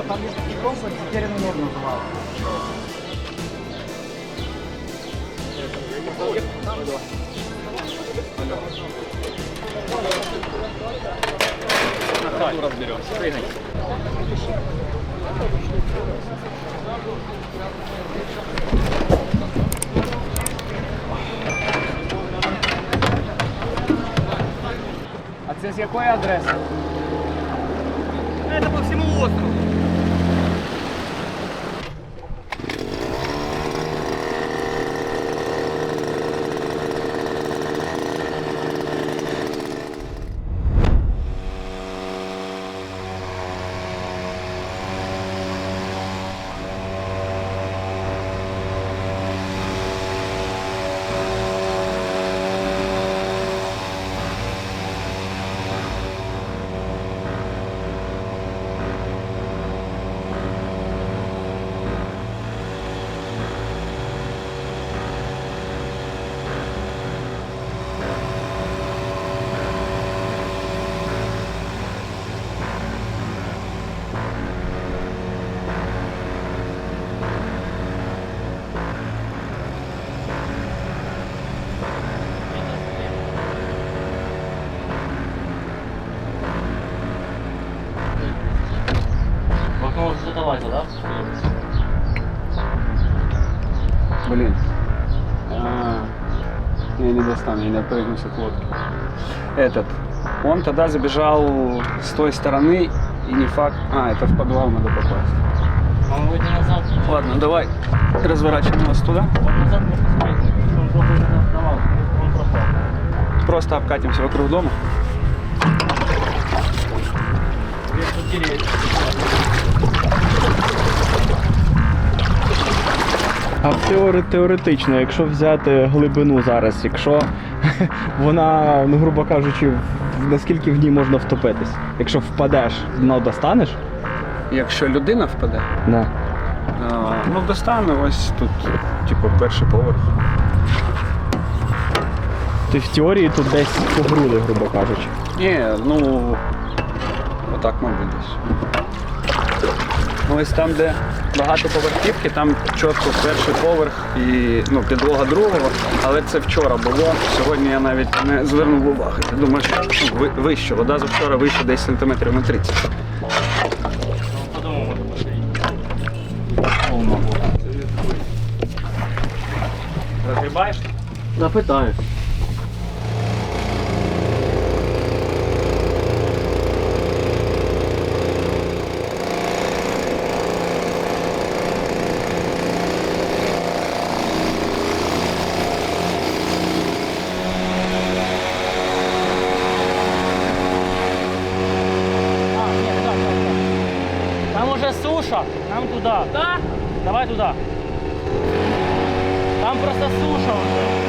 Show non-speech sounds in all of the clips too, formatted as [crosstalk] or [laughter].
что, там есть такой комплекс, затерянный мир называется. разберем. Прыгай. А це з якої адреси? Это по всему острову. Вокруг задавайте, да? Блин. А, Я не достану, я не прыгнусь от лодки. Этот. Он тогда забежал с той стороны, и не факт... А, это в подвал надо попасть. Он выйди назад. Ладно, давай разворачиваем нас туда. Он назад. Он не. Он пропал. Просто обкатимся вокруг дома. Вверх деревья. А теори- теоретично, якщо взяти глибину зараз, якщо [laughs] вона, ну грубо кажучи, наскільки в ній можна втопитись? Якщо впадеш, дно достанеш? Якщо людина впаде, Не. а, ну достану ось тут, типу, перший поверх. Тобто в теорії тут десь по груди, грубо кажучи. Ні, ну отак, мабуть, десь. Ну, Ось там, де багато поверхівки, там чітко перший поверх і ну, підлога другого, але це вчора було. Сьогодні я навіть не звернув уваги. Я думаю, що ну, вище. Вода з вчора вище десь сантиметрів на 30. Он подумал, суша, нам туда. Да? Давай туда. Там просто суша уже.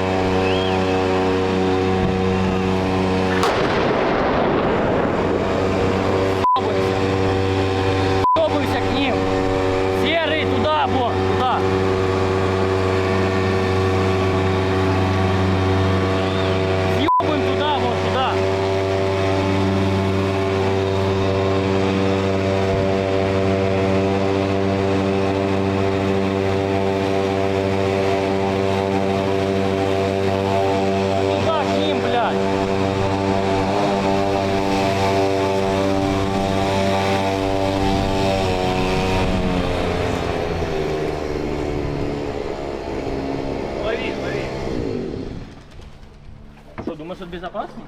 Что, безопасно?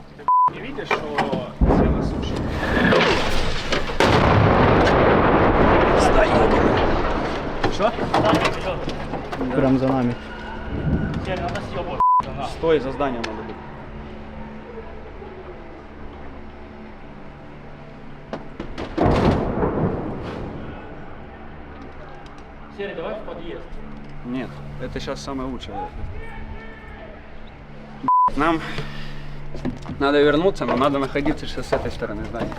Не видиш, що це на суші? Що? Да. Прям за нами. Стой, за зданням надо бути. Серый, давай в подъезд. Нет, это сейчас самое лучшее. Нам надо вернуться, но надо находиться сейчас с этой стороны здания.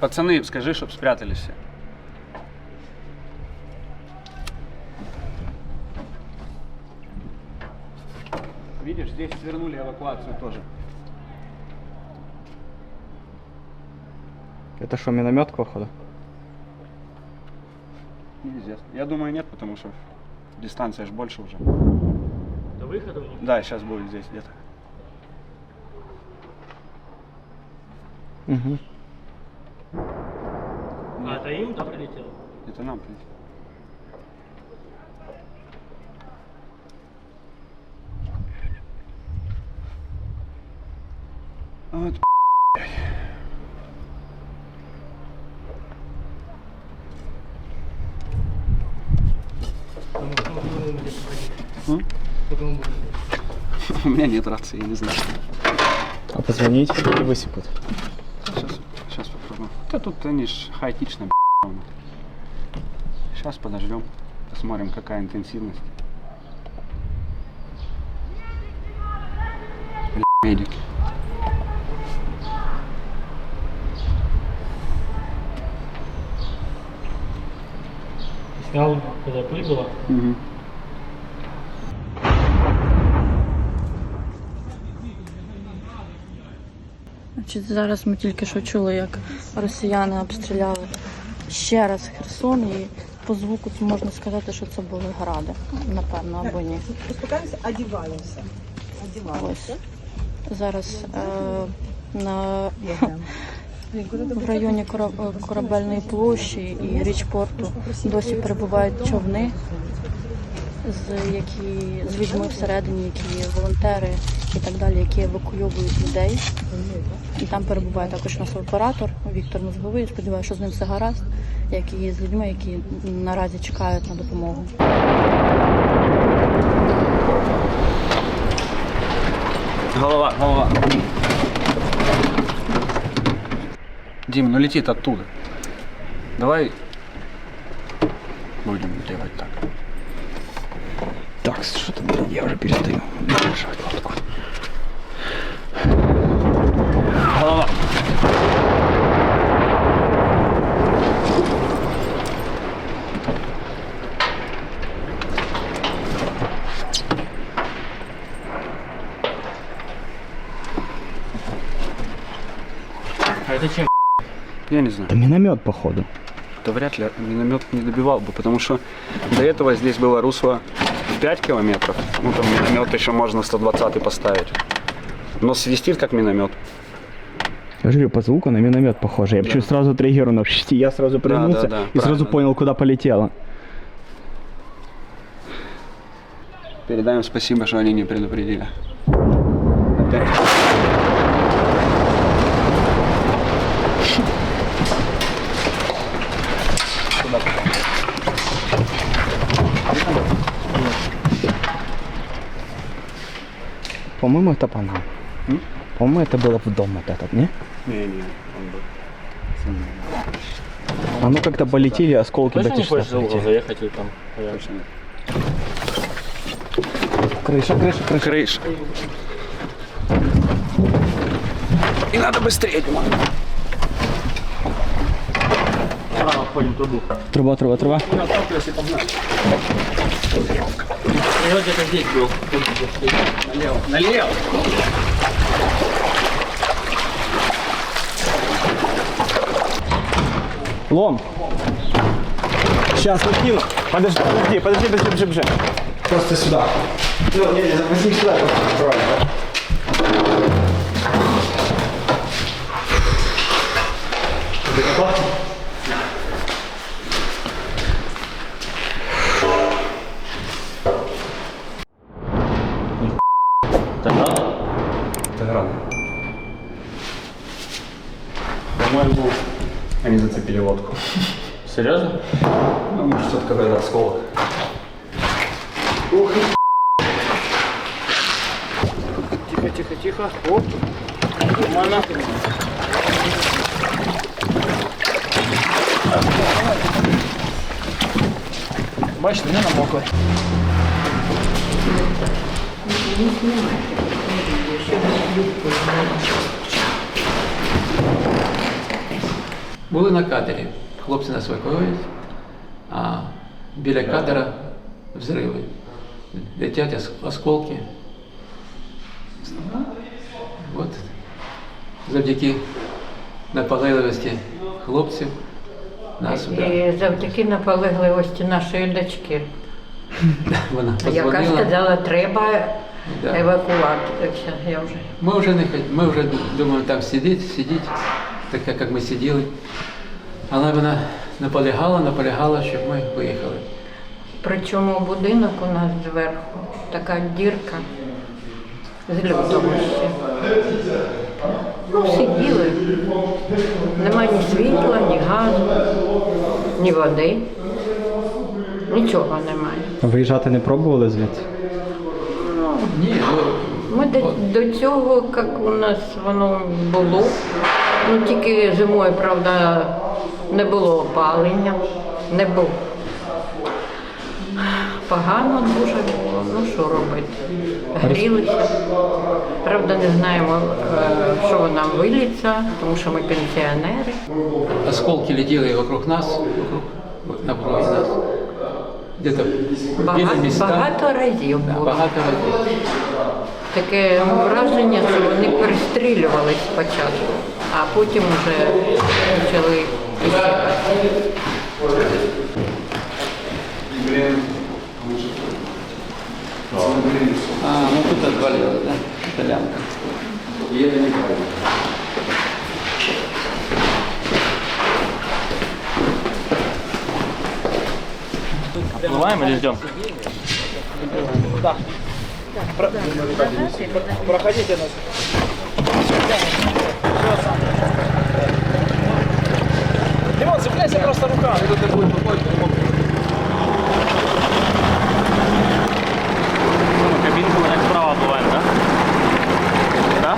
Пацаны, скажи, чтоб спрятались все. Видишь, здесь свернули эвакуацию тоже. Это что, миномет, походу? Неизвестно. Я думаю, нет, потому что дистанция же больше уже. Выхода у них. Да, сейчас будет здесь где-то. Угу. А, это им там прилетело? Это нам прилетит. Вот, М? [laughs] у меня нет рации, я не знаю. А позвонить и высыпут. Сейчас, сейчас попробуем. Да тут они ж хаотично, Сейчас подождем, посмотрим, какая интенсивность. Бля, Медики. Снял, когда пыль была. Мгм. Значить, зараз ми тільки що чули, як росіяни обстріляли ще раз Херсон, і по звуку можна сказати, що це були гради, напевно, або ні. Одеваемся. Одеваемся. Ось зараз е, на, [laughs] в районі Кора- корабельної площі і річпорту досі перебувають човни, з, які, з людьми всередині, які волонтери і так далі, які евакуйовують людей. І там перебуває також наш оператор Віктор Мозговий. Сподіваюся, що з ним все гаразд, як і з людьми, які наразі чекають на допомогу. Голова, голова. Дим, ну летит оттуда. Давай будем делать так. Так, что там? Я уже перестаю держать лодку. Голова. А это чем? Я не знаю. Это миномет, походу. Да вряд ли миномет не добивал бы, потому что до этого здесь было русло 5 километров. Ну там миномет еще можно 120 поставить. Но свистит как миномет. Я же говорю, по звуку на миномет похоже. Я почему сразу триггернул, я сразу пригнулся да, и сразу понял, куда полетело. Передаем спасибо, что они не предупредили. Опять. По-моему, это по нам. М? По-моему, это было в дом вот этот, не? Не-не, он был. А ну как-то полетели, осколки Точно не хочешь полетели. заехать или там? Точно. Крыша, крыша, крыша. Крыша. И надо быстрее, Дима. Труба, труба, труба. Я вот где-то здесь был. Налево. Налево. Лом. Сейчас накину. Подожди, подожди, подожди, подожди, подожди, подожди. Просто сюда. Ну, не, не, возьми сюда. Правильно. Серьезно? Ну, может, что-то какой-то осколок. Тихо, тихо, тихо. Оп. Нормально. Бачите, не намокло. Були на катері. Хлопці нас евакуюють, а біля катера взриви. Летять осколки. От завдяки наполегливості хлопців нас. І завдяки наполегливості нашої дочки, Вона яка сказала, треба Да. евакуатися. Я вже Ми вже не ми вже думали там сидіти, сидіти, так як ми сиділи. Але вона наполягала, наполягала, щоб ми виїхали. Причому будинок у нас зверху, така дірка з лютого ще. Ну, сиділи. Нема ні світла, ні газу, ні води. Нічого немає. Виїжджати не пробували звідси? Ні, ну, Ми до, до цього, як у нас воно було, ну тільки зимою, правда, не було опалення, не було. Погано дуже було, ну що робити? Грілися. Правда, не знаємо, е, що нам виліться, тому що ми пенсіонери. осколки летіли вокруг нас, навкруги нас. Где-то Багато, міста. багато разів було. багато разів. Таке враження, що вони перестрілювались спочатку, а потім вже почали. А, ну тут отвалилось, да? Итальянка. Отплываем или ждем? Проходите нас. Цепляйся просто руками. Это не будет выходить, не мокрый. Ну, Кабинку, як справа бывает. Да? Да?